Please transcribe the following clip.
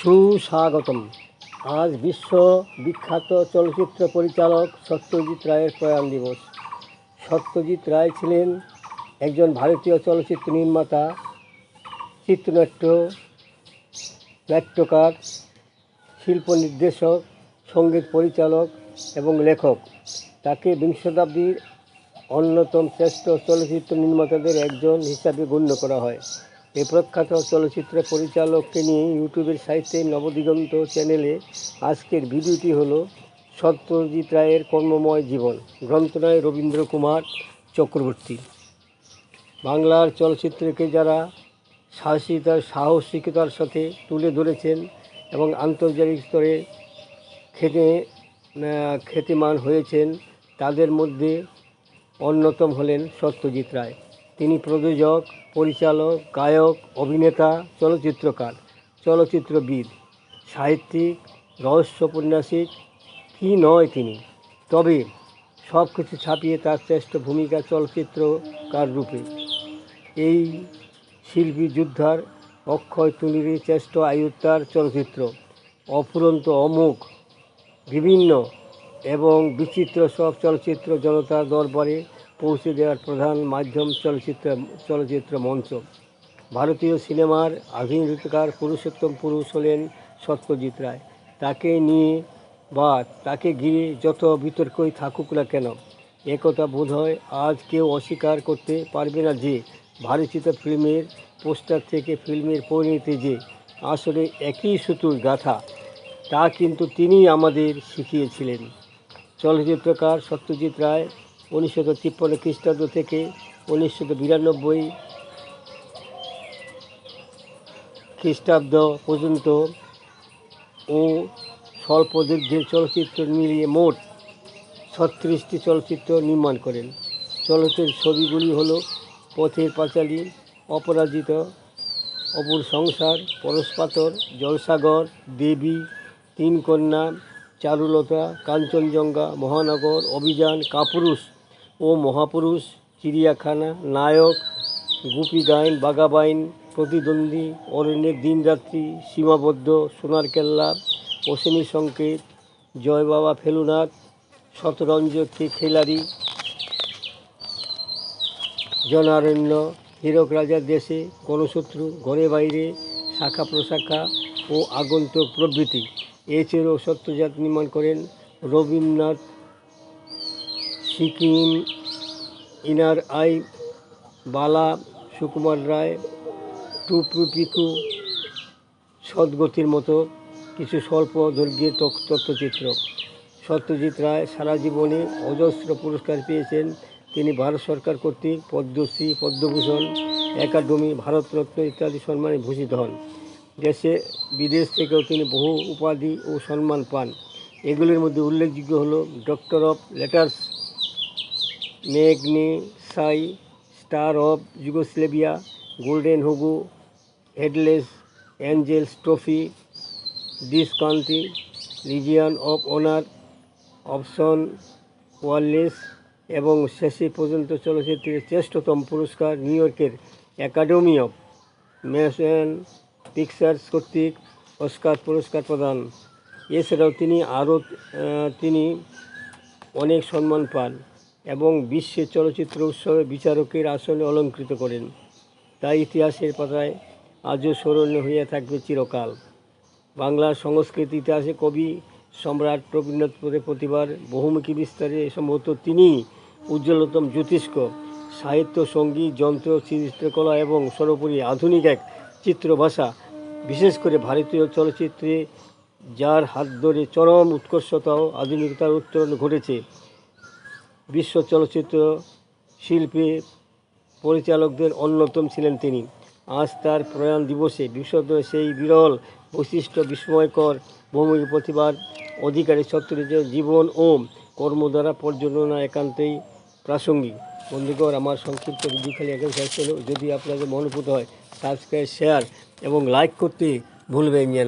সুস্বাগতম। আজ বিশ্ব বিখ্যাত চলচ্চিত্র পরিচালক সত্যজিৎ রায়ের প্রয়াণ দিবস। সত্যজিৎ রায় ছিলেন একজন ভারতীয় চলচ্চিত্র নির্মাতা, চিত্রনাট্য, নাট্যকার, শিল্প নির্দেশক, সংগীত পরিচালক এবং লেখক। তাকে বিংশ শতাব্দীর অন্যতম শ্রেষ্ঠ চলচ্চিত্র নির্মাতাদের একজন হিসাবে গণ্য করা হয়। এই প্রখ্যাত চলচ্চিত্র পরিচালককে নিয়ে ইউটিউবের সাহিত্যে নবদিগন্ত চ্যানেলে আজকের ভিডিওটি হলো সত্যজিৎ রায়ের কর্মময় জীবন। গ্রন্থনায় রবীন্দ্র কুমার চক্রবর্তী। বাংলার চলচ্চিত্রকে যারা সাহসিকতার সাহসিকতার সাথে তুলে ধরেছেন এবং আন্তর্জাতিক স্তরে খেতে খ্যাতিমান হয়েছেন, তাদের মধ্যে অন্যতম হলেন সত্যজিৎ রায়। তিনি প্রযোজক, পরিচালক, গায়ক, অভিনেতা, চলচ্চিত্রকার, চলচ্চিত্রবিদ, সাহিত্যিক রহস্য উপন্যাসিক কী নয় তিনি। তবে সব কিছু ছাপিয়ে তার শ্রেষ্ঠ ভূমিকা চলচ্চিত্রকার রূপে। এই শিল্পী যোদ্ধার অক্ষয় তুলির শ্রেষ্ঠ আয়ুত্তার চলচ্চিত্র। অফুরন্ত অমুক বিভিন্ন এবং বিচিত্র সব চলচ্চিত্র জনতার দরবারে পৌঁছে দেওয়ার প্রধান মাধ্যম চলচ্চিত্র চলচ্চিত্র মঞ্চ। ভারতীয় সিনেমার আধুনিকতার পুরুষোত্তম পুরুষ হলেন সত্যজিৎ রায়। তাকে নিয়ে বা তাকে ঘিরে যত বিতর্কই থাকুক না কেন একথা বোধ হয় আজ কেউ অস্বীকার করতে পারবে না যে ভারতীয় ফিল্মের পোস্টার থেকে ফিল্মের পরিণতি যে, আসলে একই সুতুর গাথা, তা কিন্তু তিনি আমাদের শিখিয়েছিলেন। চলচ্চিত্রকার সত্যজিৎ রায় উনিশশো তিপ্পান্ন খ্রিস্টাব্দ থেকে উনিশশো বিরানব্বই খ্রিস্টাব্দ পর্যন্ত ও স্বল্প দীর্ঘের চলচ্চিত্র মিলিয়ে মোট ছত্রিশটি চলচ্চিত্র নির্মাণ করেন। চলচ্চিত্রের ছবিগুলি হলো পথের পাঁচালী, অপরাজিত অপুর সংসার পরশপাতর জলসাগর, দেবী তিন কন্যা চারুলতা, কাঞ্চনজঙ্ঘা, মহানগর, অভিযান, কাপুরুষ ও মহাপুরুষ, চিড়িয়াখানা নায়ক, গুপি গাইন বাগাবাইন প্রতিদ্বন্দ্বী, অরণ্যের দিনরাত্রি, সীমাবদ্ধ, সোনার কেল্লা, অশ্বিনী সংকেত, জয় বাবা ফেলুনাথ শতরঞ্জ খেলারি জনারণ্য, হীরক রাজার দেশে গণশত্রু, ঘরে বাইরে, শাখা প্রশাখা ও আগন্তুক প্রভৃতি। এছাড়াও সত্যজাত নির্মাণ করেন রবীন্দ্রনাথ সিকিম, ইনার আই বালা, সুকুমার রায়, টুপু পিকু, সদ্গতির মতো কিছু স্বল্প দৈর্ঘ্যের তথ্যচিত্র। সত্যজিৎ রায় সারা জীবনে অজস্র পুরস্কার পেয়েছেন। তিনি ভারত সরকার কর্তৃক পদ্মশ্রী, পদ্মভূষণ, একাডেমি, ভারতরত্ন ইত্যাদি সম্মানে ভূষিত হন। দেশে, বিদেশ থেকেও তিনি বহু উপাধি ও সম্মান পান। এগুলির মধ্যে উল্লেখযোগ্য হল ডক্টর অফ লেটার্স মেগনিসাই স্টার অফ যুগোস্লেভিয়া, গোল্ডেন হুগু, হেডলেস অ্যাঞ্জেলস ট্রফি দিস কান্ট্রি লিজিয়ান অফ অনার, অপশন, ওয়ারলেস এবং শেষে পর্যন্ত চলচ্চিত্রের শ্রেষ্ঠতম পুরস্কার নিউ ইয়র্কের একাডেমি অফ ম্যাশন পিকচার্স কর্তৃক অস্কার পুরস্কার প্রদান। এছাড়াও তিনি আরও তিনি অনেক সম্মান পান। এবং বিশ্বের চলচ্চিত্র উৎসবে বিচারকের আসনে অলঙ্কৃত করেন। তাই ইতিহাসের পাতায় আজও স্মরণীয় হইয়া থাকবে চিরকাল। বাংলার সংস্কৃতি ইতিহাসে কবি সম্রাট রবীন্দ্রনাথের প্রতিভার বহুমুখী বিস্তারে সম্ভবত তিনি উজ্জ্বলতম জ্যোতিষ্ক, সাহিত্য, সংগীত, যন্ত্র, চিত্রকলা এবং সর্বোপরি আধুনিক এক চিত্রভাষা, বিশেষ করে ভারতীয় চলচ্চিত্রে যার হাত ধরে চরম উৎকর্ষতা ও আধুনিকতার উত্তরণ ঘটেছে। বিশ্ব চলচ্চিত্র শিল্পে পরিচালকদের অন্যতম ছিলেন তিনি। আজ তার প্রয়াণ দিবসে বিশদ সেই বিরল বৈশিষ্ট্য বিস্ময়কর বহুমুখী প্রতিভার অধিকারী সত্যজিতের জীবন ও কর্ম দ্বারা পর্যটনা একান্তই প্রাসঙ্গিক। বন্ধুগণ, আমার সংক্ষিপ্ত ভিডিও খালি এখন শেষ হলো। যদি আপনাদের মনোভূত হয় সাবস্ক্রাইব শেয়ার এবং লাইক করতে ভুলবেন না।